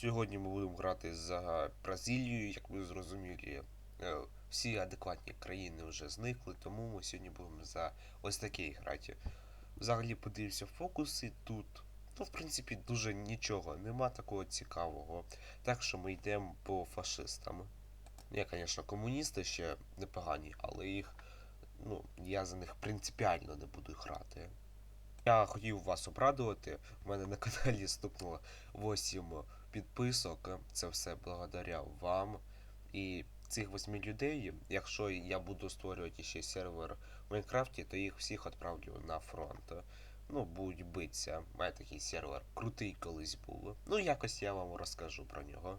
Сьогодні ми будемо грати за Бразилію, як ви зрозуміли. е, Всі адекватні країни вже зникли, тому ми сьогодні будемо за ось таке грати. Взагалі подивився фокуси тут. Ну, в принципі, дуже нічого, нема такого цікавого. Так що ми йдемо по фашистам. Я, звісно, комуністи ще непогані, але їх. Ну, я за них принципіально не буду грати. Я хотів вас обрадувати. У мене на каналі стукнуло 8 підписок. Це все благодаря вам. І цих 8 людей, якщо я буду створювати ще сервер в Майнкрафті, то їх всіх відправлю на фронт. Ну, будуть битися. У мене такий сервер крутий колись був. Ну, якось я вам розкажу про нього.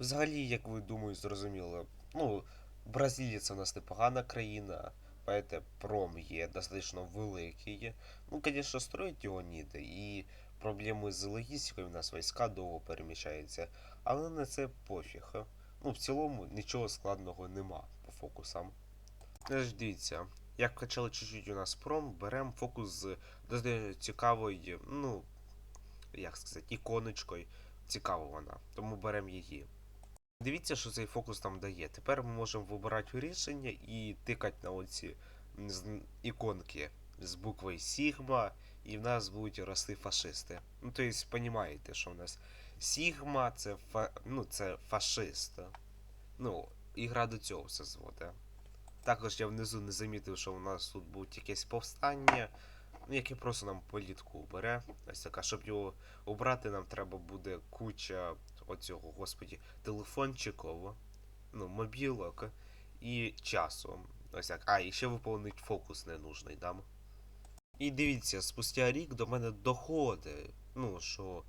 Взагалі, як ви думаю, зрозуміло, ну, Бразилія це у нас непогана країна. Знаєте, пром є достатньо великий. Ну, звісно, строїть його ніде, і проблеми з логістикою в нас війська довго переміщаються, але на це пофіг. Ну, в цілому нічого складного нема по фокусам. Теж дивіться, як качали чуть-чуть у нас пром, беремо фокус з дуже цікавою, ну, як сказати, іконочкою. Цікава вона, тому беремо її. Дивіться, що цей фокус нам дає. Тепер ми можемо вибирати рішення і тикати на оці іконки з буквою Сігма, і в нас будуть рости фашисти. Ну, тобто, розумієте, що в нас Сігма це, фа... ну, це фашист. Ну, ігра до цього все зводить. Також я внизу не замітив, що у нас тут будуть якесь повстання, ну, яке просто нам політку бере. Ось така, щоб його обрати, нам треба буде куча оцього, господі, телефончиків, ну, мобілок і часу. Ось так. А, і ще виповнить фокус ненужний дам. І дивіться, спустя рік до мене доходить, ну, що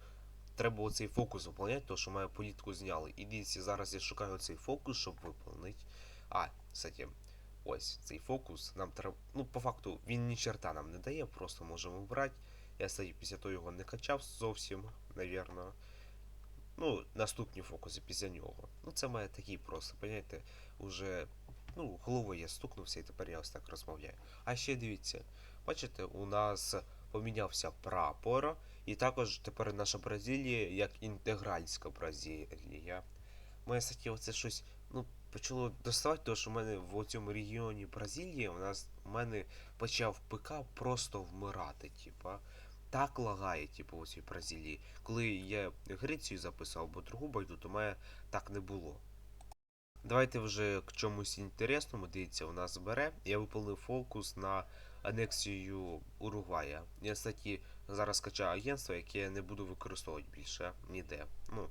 треба оцей фокус виповняти, тому що мою політку зняли. І дивіться, зараз я шукаю цей фокус, щоб виповнити. А, кстати, ось цей фокус нам треба. Ну, по факту, він ні черта нам не дає, просто можемо брати. Я, кстати, після того його не качав зовсім, навірно. Ну, наступні фокуси після нього. Ну, це має такий просто, поняєте, уже. Ну, головою я стукнувся і тепер я ось так розмовляю. А ще дивіться, бачите, у нас помінявся прапор, і також тепер наша Бразилія як інтегральська Бразилія. Моє кстати, оце щось ну, почало доставати, тому що в мене в цьому регіоні Бразилії у нас у мене почав ПК просто вмирати, типа. Так лагає, типу, у цій Бразилії. Коли я Грецію записав, бо другу байду, то мене так не було. Давайте вже к чомусь інтересному. Дивіться, у нас бере. Я виповнив фокус на анексію Уругвая. Я, кстати, зараз скачаю агентство, яке я не буду використовувати більше ніде. Ну,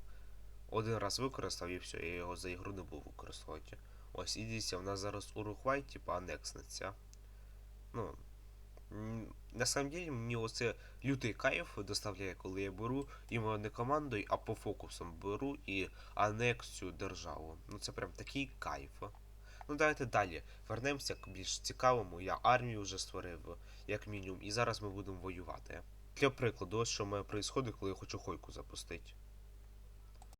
один раз використав і все, я його за ігру не буду використовувати. Ось, і дивіться, у нас зараз Уругвай, типа, анекснеться. Ну, на самом деле, мені оце лютий кайф доставляє, коли я беру іменно не командою, а по фокусам беру і анексію державу. Ну це прям такий кайф. Ну давайте далі. Вернемося к більш цікавому. Я армію вже створив, як мінімум, і зараз ми будемо воювати. Для прикладу, ось що мене відбувається, коли я хочу хойку запустити.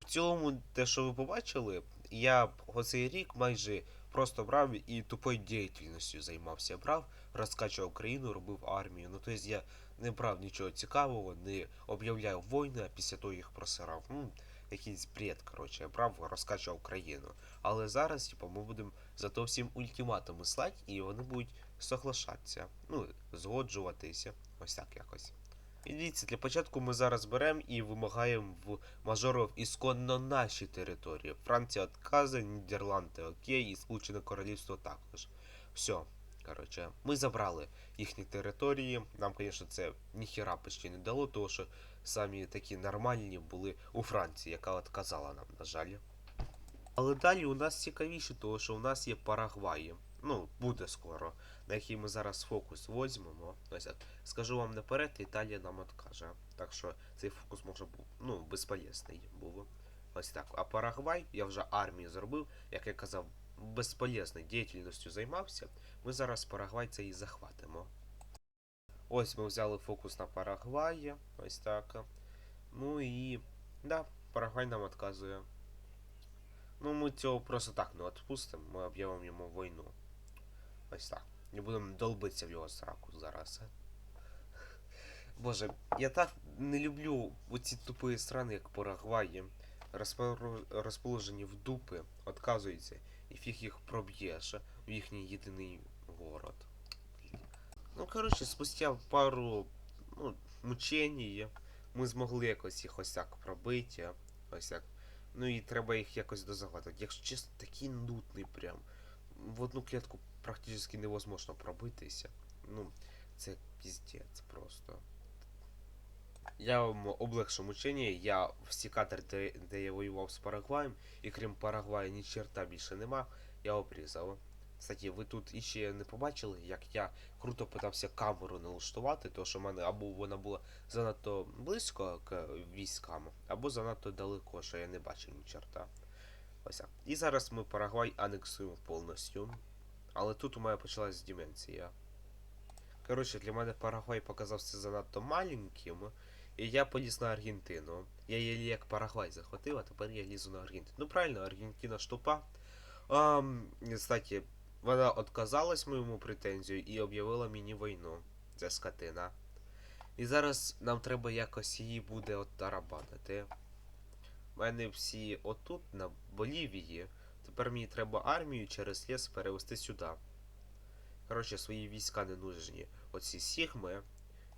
В цілому, те, що ви побачили, я оцей рік майже просто брав і тупою діяльністю займався. Брав, розкачував країну, робив армію. Ну тобто я не брав нічого цікавого, не об'являв війни, а після того їх просирав. Ну, якийсь бред, коротше, я брав, розкачував країну. Але зараз, типу, ми будемо зато всім ультиматуми слати, і вони будуть соглашатися. Ну, згоджуватися. Ось так якось. І дивіться, для початку ми зараз беремо і вимагаємо в мажорів ісконно наші території. Франція відказує, Нідерланди окей, і Сполучене Королівство також. Все. Коротше, ми забрали їхні території. Нам, звісно, це ніхіра почти не дало, тому що самі такі нормальні були у Франції, яка відказала нам, на жаль. Але далі у нас цікавіше, тому що у нас є Парагвай. Ну, буде скоро, на який ми зараз фокус возьмемо. Ось так. Скажу вам наперед, Італія нам откаже. Так що цей фокус може був ну, безполезний був. Ось так. А Парагвай, я вже армію зробив, як я казав, безполезною діяльністю займався. Ми зараз Парагвай це і захватимо. Ось ми взяли фокус на Парагвай. Ось так. Ну і. Да, Парагвай нам відказує. Ну, ми цього просто так не відпустимо, ми об'явимо йому війну. Ось так. Не будемо долбитися в його сраку зараз. Боже, я так не люблю оці тупі страни, як Парагвай. розположені в дупи, отказуються, і фіг їх проб'єш в їхній єдиний город. Ну, коротше, спустя пару ну, мучень ми змогли якось їх ось так пробити. Ось так. Ну і треба їх якось дозагладити. Якщо чесно, такий нудний прям. В одну клітку практично невозможно пробитися. Ну, це піздець просто. Я вам облегшу мучення, я всі кадри, де, де я воював з Парагваєм, і крім Парагвая ні черта більше нема, я обрізав. Кстати, ви тут іще не побачили, як я круто питався камеру налаштувати, тому що в мене або вона була занадто близько к військам, або занадто далеко, що я не бачив ні черта. Так. І зараз ми Парагвай анексуємо повністю. Але тут у мене почалась деменція. Коротше, для мене Парагвай показався занадто маленьким, і я поліз на Аргентину. Я її як Парагвай захватив, а тепер я лізу на Аргентину. Ну правильно, Аргентина ж тупа. А, кстати, вона отказалась моєму претензію і об'явила мені війну. Це скотина. І зараз нам треба якось її буде оттарабанити. Мене всі отут, на Болівії. Тепер мені треба армію через ліс перевести сюди. Коротше, свої війська не нужні. Оці сігми,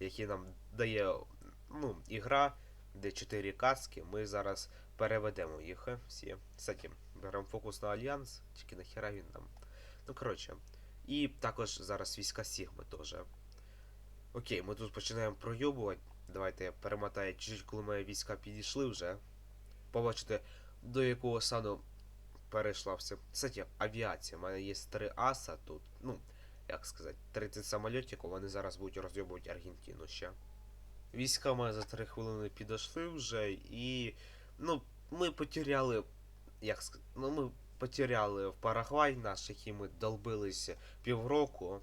які нам дає ну, ігра, де 4 каски, ми зараз переведемо їх е, всі. Кстати, беремо фокус на альянс, тільки нахера він нам. Ну, коротше. І також зараз війська Сігми теж. Окей, ми тут починаємо пройобувати. Давайте я перемотаю чуть-чуть, коли мої війська підійшли вже. Побачите, до якого стану перейшла все. Кстати, авіація. У мене є 3 аса тут. Ну, як сказати, 30 самольотів, вони зараз будуть розйобувати Аргентину ще. Війська ми за 3 хвилини підійшли вже, і. Ну, ми потеряли. Як сказати, ну ми потеряли в Парагвай наш, який ми долбилися півроку.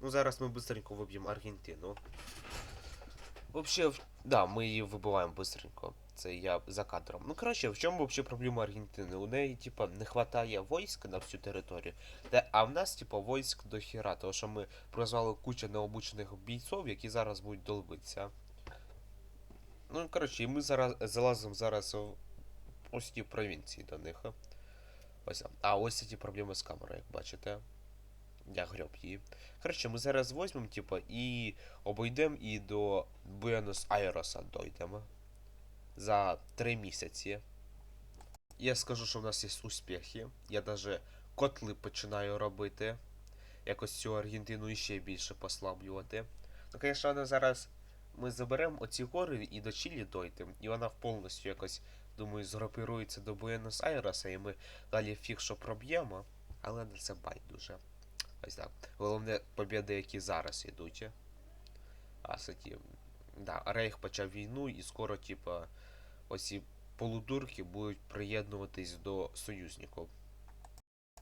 Ну, зараз ми быстренько виб'ємо Аргентину. Вообще, в- да, ми її вибиваємо быстренько. Це я за кадром. Ну, коротше, в чому вообще проблема Аргентини? У неї, типа, не хватає військ на всю територію. Де, а в нас, типа, військ до хіра, тому що ми призвали кучу необучених бійців, які зараз будуть долбитися. Ну, коротше, і ми зараз залазимо зараз в ось ті провінції до них. Ось. А ось ці проблеми з камерою, як бачите. Я греб її. Коротше, ми зараз візьмемо, типа, і обійдемо і до Буенос-Айреса дойдемо. За 3 місяці. Я скажу, що в нас є успіхи. Я даже котли починаю робити. Якось цю Аргентину іще більше послаблювати. Ну, звісно, вона зараз ми заберемо оці гори і до Чилі дойдемо, і вона повністю якось, думаю, згрупирується до Буенос-Айреса, і ми далі фіг що проб'ємо, але на це байдуже. Ось так. Головне побіди, які зараз ідуть. А кстати, да, Рейх почав війну і скоро, типа, оці полудурки будуть приєднуватись до союзників.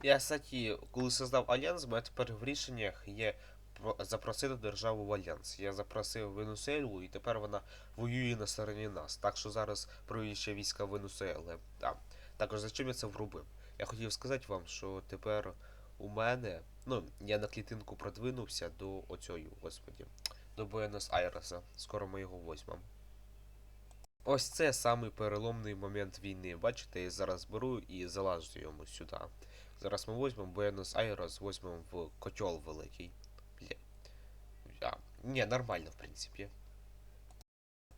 Я, кстати, коли создав альянс, у мене тепер в рішеннях є запросити державу в альянс. Я запросив Венесуелу, і тепер вона воює на стороні нас. Так що зараз ще війська Венесуели. Да. Також за чим я це врубив? Я хотів сказати вам, що тепер у мене. Ну, я на клітинку продвинувся до оцього, господі, до Буенос-Айреса. Скоро ми його візьмемо. Ось це самий переломний момент війни. Бачите, я зараз беру і залажу йому сюди. Зараз ми візьмемо Буенос-Айрес, візьмемо в котел великий. Бля. А, ні, нормально, в принципі.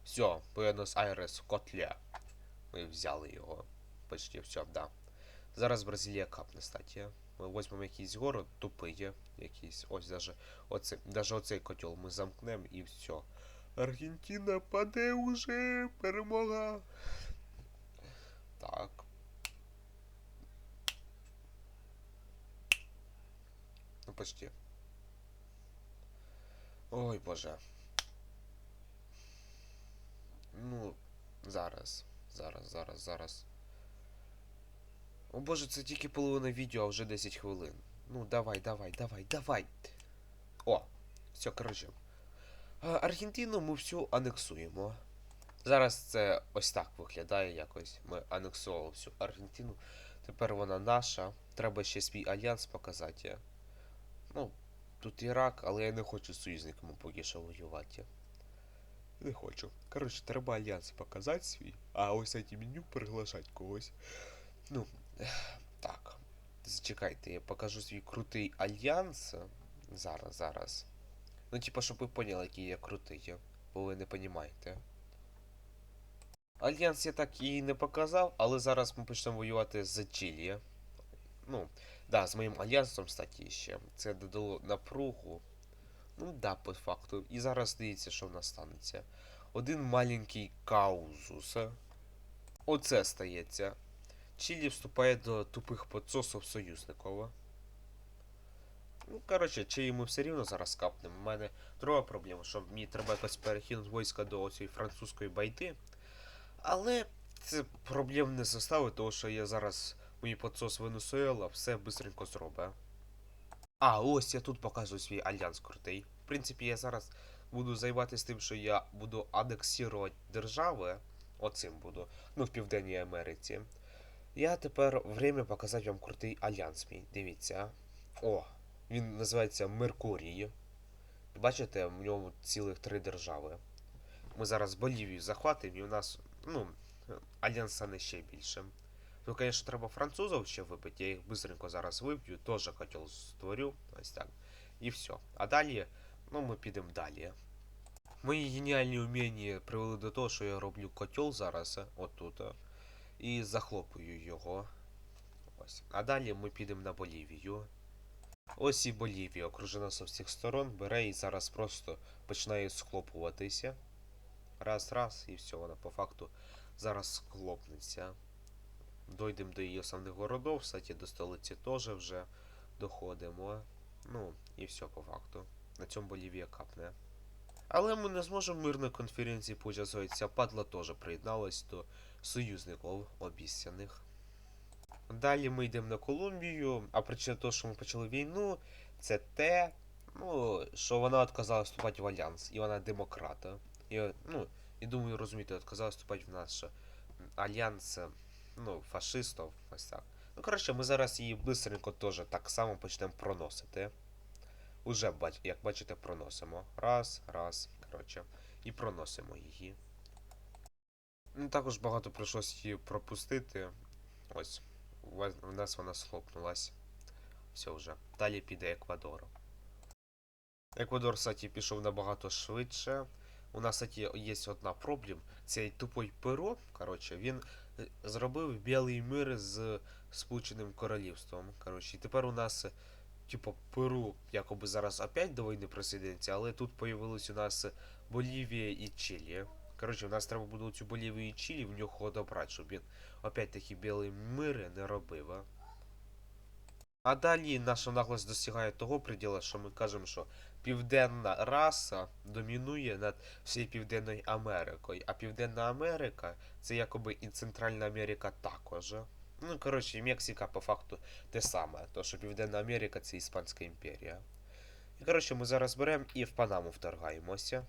Все, Буенос-Айрес в котле. Ми взяли його. Почти все, да. Зараз Бразилія капне, статі. Ми візьмемо якийсь город, тупий, якийсь. Ось даже, оце, даже оцей котел ми замкнемо і все. Аргентина паде уже, перемога. Так. Ну, почти. Ой, боже. Ну, зараз. Зараз, зараз, зараз. О боже, це тільки половина відео, а вже 10 хвилин. Ну, давай, давай, давай, давай. О, все, коротше. А, Аргентину ми всю анексуємо. Зараз це ось так виглядає якось. Ми анексували всю Аргентину. Тепер вона наша. Треба ще свій альянс показати. Ну, тут Ірак, але я не хочу з союзниками поки що воювати. Не хочу. Коротше, треба альянс показати свій, а ось це меню приглашати когось. Ну, так. Зачекайте, я покажу свій крутий альянс. Зараз, зараз. Ну, типа, щоб ви поняли, який я крутий, бо ви не понімаєте. Альянс я так і не показав, але зараз ми почнемо воювати з Чилі. Ну, да, з моїм альянсом, кстати, ще. Це додало напругу. Ну да, по факту. І зараз дивіться, що в нас станеться. Один маленький каузус. Оце стається. Чилі вступає до тупих подсосів союзникова. Ну, коротше, чи ми все рівно зараз капнемо. У мене друга проблема, що мені треба якось перекинути війська до цієї французької байти. Але це проблем не составить, тому що я зараз мій подсос Венесуела все бистренько зробить. А, ось я тут показую свій альянс крутий. В принципі, я зараз буду займатися тим, що я буду анексувати держави. Оцим буду. Ну, в Південній Америці. Я тепер время показати вам крутий альянс мій. Дивіться. О, він називається Меркурій. Бачите, в ньому цілих три держави. Ми зараз Болівію захватимо і у нас, ну, альянс стане ще більшим. Ну, звісно, треба французів ще вибити. Я їх быстренько зараз виб'ю, теж котел створю. Ось так. І все. А далі, ну, ми підемо далі. Мої геніальні вміння привели до того, що я роблю котел зараз, отут, і захлопую його. Ось. А далі ми підемо на Болівію. Ось і Болівія, окружена з всіх сторон, бере і зараз просто починає схлопуватися. Раз, раз, і все, вона по факту зараз схлопнеться. Дойдемо до її основних городов, кстати, до столиці теж вже доходимо. Ну, і все по факту. На цьому Болівія капне. Але ми не зможемо мирної конференції поучаствувати. Падла теж приєдналась до союзників обіцяних. Далі ми йдемо на Колумбію, а причина того, що ми почали війну, це те, ну, що вона відказала вступати в альянс, і вона демократа. І, ну, і думаю, розумієте, відказала вступати в наш альянс ну, фашистів, ось так. Ну, коротше, ми зараз її бистренько теж так само почнемо проносити. Уже, як бачите, проносимо. Раз, раз, коротше. І проносимо її. Ну, також багато прийшлось її пропустити. Ось. У нас вона схлопнулась. Все вже. Далі піде Еквадор. Еквадор, кстати, пішов набагато швидше. У нас, кстати, є одна проблема. Цей тупой перо, коротше, він е, зробив білий мир з Сполученим Королівством. Коротше, і тепер у нас, е, типу, Перу якоби зараз опять до війни присоединиться, але тут появились у нас Болівія і Чилі. Коротше, у нас треба буде цю Болівію Чилі в нього одобрати, щоб він опять такі білі мири не робив. А? А далі наша наглость досягає того приділу, що ми кажемо, що південна раса домінує над всією Південною Америкою, а Південна Америка це якоби і Центральна Америка також. Ну, коротше, і Мексика по факту те саме, то що Південна Америка це Іспанська імперія. І коротше, ми зараз беремо і в Панаму вторгаємося.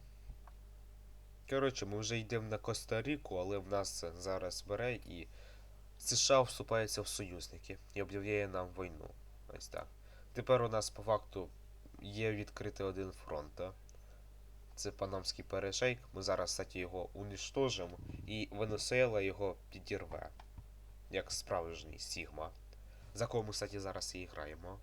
Коротше, ми вже йдемо на Коста-Ріку, але в нас зараз бере і США вступається в союзники і об'являє нам війну. Ось так. Тепер у нас по факту є відкритий один фронт. Це Панамський перешейк. Ми зараз, кстати, його уничтожимо, і Венесуела його підірве. Як справжній Сігма. За кого ми, кстати, зараз і граємо.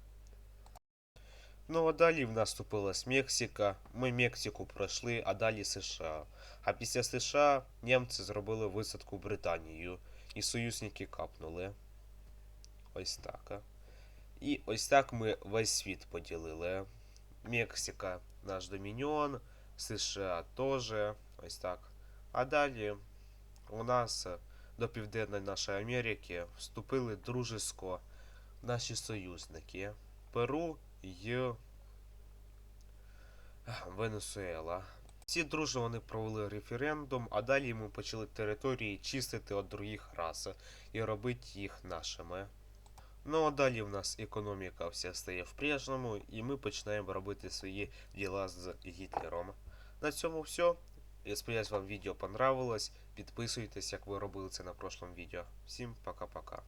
Ну а далі в нас вступилась Мексика. Ми Мексику пройшли, а далі США. А після США німці зробили висадку в Британію. І союзники капнули. Ось так. І ось так ми весь світ поділили. Мексика наш домініон, США теж. Ось так. А далі у нас до Південної нашої Америки вступили дружесько наші союзники. Перу і Венесуела. Ці дружно вони провели референдум, а далі ми почали території чистити від других рас і робити їх нашими. Ну а далі в нас економіка вся стає в прежному, і ми починаємо робити свої діла з Гітлером. На цьому все. Я сподіваюсь, вам відео понравилось. Підписуйтесь, як ви робили це на прошлому відео. Всім пока-пока.